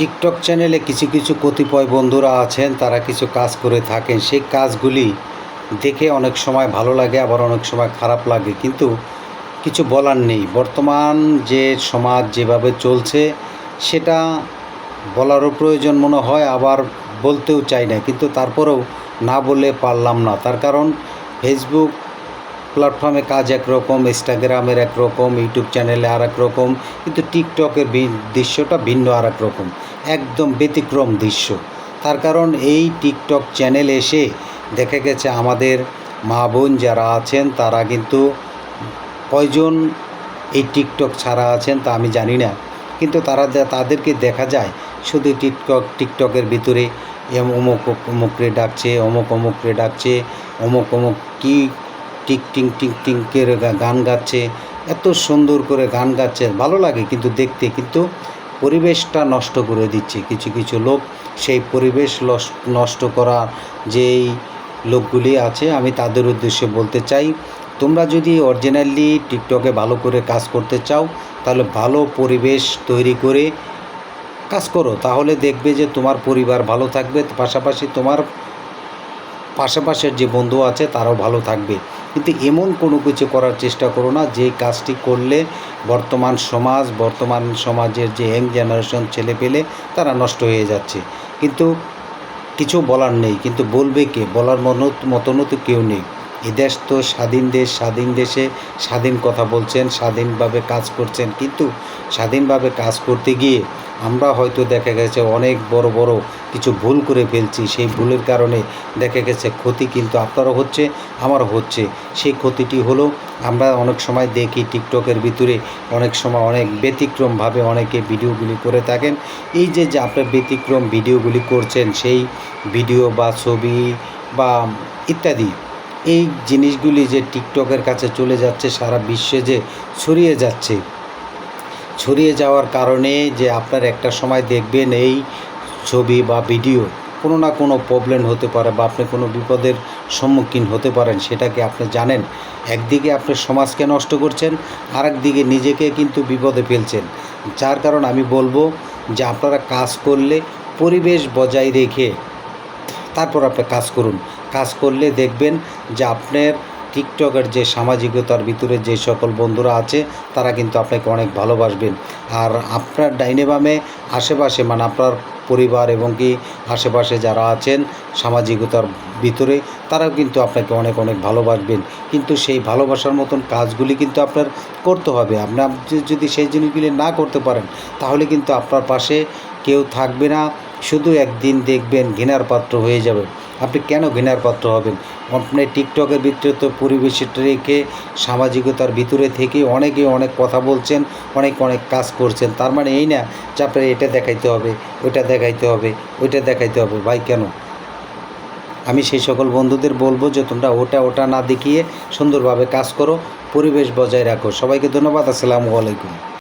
TikTok চ্যানেলে কিছু কিছু কতিপয় বন্ধুরা আছেন, তারা কিছু কাজ করে থাকেন। সেই কাজগুলি দেখে অনেক সময় ভালো লাগে, আবার অনেক সময় খারাপ লাগে। কিন্তু কিছু বলার নেই। বর্তমান যে সমাজ যেভাবে চলছে, সেটা বলারও প্রয়োজন মনে হয়, আবার বলতেও চাই না। কিন্তু তারপরেও না বলে পারলাম না। তার কারণ ফেসবুক প্ল্যাটফর্মে কাজ একরকম ইনস্টাগ্রামের একরকম ইউটিউব চ্যানেলে আর এক রকম, কিন্তু টিকটকের দৃশ্যটা ভিন্ন আর এক রকম। একদম ব্যতিক্রম দৃশ্য। তার কারণ এই টিকটক চ্যানেল এসে দেখা গেছে আমাদের মা বোন যারা আছেন, তারা কিন্তু কয়জন এই টিকটক ছাড়া আছেন তা আমি জানি না। কিন্তু তারা তাদেরকে দেখা যায়, শুধু টিকটক, টিকটকের ভিতরে অমুক, অমুকরে ডাকছে, অমুক, অমুকরে ডাকছে, অমুক অমুক কী টিক, টিং টিং টিংকের গা- গান গাচ্ছে, এত সুন্দর করে গান গাচ্ছে, ভালো লাগে কিন্তু দেখতে। কিন্তু পরিবেশটা নষ্ট করে দিচ্ছে। কিছু কিছু লোক সেই পরিবেশ নষ্ট করা যেই লোকগুলি আছে, আমি তাদের উদ্দেশ্যে বলতে চাই, তোমরা যদি অরিজিনালি টিকটকে ভালো করে কাজ করতে চাও, তাহলে ভালো পরিবেশ তৈরি করে কাজ করো। তাহলে দেখবে যে তোমার পরিবার ভালো থাকবে, পাশাপাশি তোমার পাশাপাশের যে বন্ধু আছে, তারাও ভালো থাকবে। কিন্তু এমন কোনো কিছু করার চেষ্টা করো না, যে কাজটি করলে বর্তমান সমাজ, বর্তমান সমাজের যে ইয়াং জেনারেশন ছেলে পেলে তারা নষ্ট হয়ে যাচ্ছে। কিন্তু কিছু বলার নেই, কিন্তু বলবে কে? বলার মনো মতনও তো কেউ নেই। এ দেশ তো স্বাধীন দেশ, স্বাধীন দেশে স্বাধীন কথা বলছেন, স্বাধীনভাবে কাজ করছেন। কিন্তু স্বাধীনভাবে কাজ করতে গিয়ে আমরা হয়তো দেখা গেছে অনেক বড় বড় কিছু ভুল করে ফেলছি, সেই ভুলের কারণে দেখা গেছে ক্ষতি কিন্তু আপনারও হচ্ছে, আমারও হচ্ছে। সেই ক্ষতিটি হলো আমরা অনেক সময় দেখি টিকটকের ভিতরে অনেক সময় অনেক ব্যতিক্রমভাবে অনেকে ভিডিওগুলি করে থাকেন। এই যে যে আপনার ব্যতিক্রম ভিডিওগুলি করছেন, সেই ভিডিও বা ছবি বা ইত্যাদি, এই জিনিসগুলি যে টিকটকের কাছে চলে যাচ্ছে, সারা বিশ্বে যে ছড়িয়ে যাচ্ছে ছড়িয়ে যাওয়ার কারণে যে আপনার একটা সময় দেখবেন এই ছবি বা ভিডিও কোনো না কোনো প্রবলেম হতে পারে বা আপনি কোনো বিপদের সম্মুখীন হতে পারেন, সেটা কি আপনি জানেন? একদিকে আপনি সমাজকে নষ্ট করছেন আর একদিকে নিজেকে কিন্তু বিপদে ফেলছেন। যার কারণ আমি বলব যে আপনারা কাজ করলে পরিবেশ বজায় রেখে তারপর আপনি কাজ করুন। কাজ করলে দেখবেন যে আপনার টিকটকের যে সামাজিকতার ভিতরে যে সকল বন্ধুরা আছে, তারা কিন্তু আপনাকে অনেক ভালোবাসবেন। আর আপনার ডাইনে বামে আশেপাশে মানে আপনার পরিবার এবং কি আশেপাশে যারা আছেন সামাজিকতার ভিতরে, তারাও কিন্তু আপনাকে অনেক অনেক ভালোবাসবেন। কিন্তু সেই ভালোবাসার মতন কাজগুলি কিন্তু আপনার করতে হবে। আপনার যদি সেই জিনিসগুলি না করতে পারেন, তাহলে কিন্তু আপনার পাশে কেউ থাকবে না। শুধু একদিন দেখবেন ঘৃণার পাত্র হয়ে যাবে। আপনি কেন ঘৃণার পাত্র হবেন? আপনি টিকটকের ভিতরে তো পরিবেশটা রেখে, সামাজিকতার ভিতরে থেকে অনেকে অনেক কথা বলছেন, অনেক অনেক কাজ করছেন। তার মানে এই না যে আপনার এটা দেখাইতে হবে, ওইটা দেখাইতে হবে, ওইটা দেখাইতে হবে। ভাই, কেন? আমি সেই সকল বন্ধুদের বলব যে তোমরা ওটা ওটা না দেখিয়ে সুন্দরভাবে কাজ করো, পরিবেশ বজায় রাখো। সবাইকে ধন্যবাদ। আসসালামু আলাইকুম।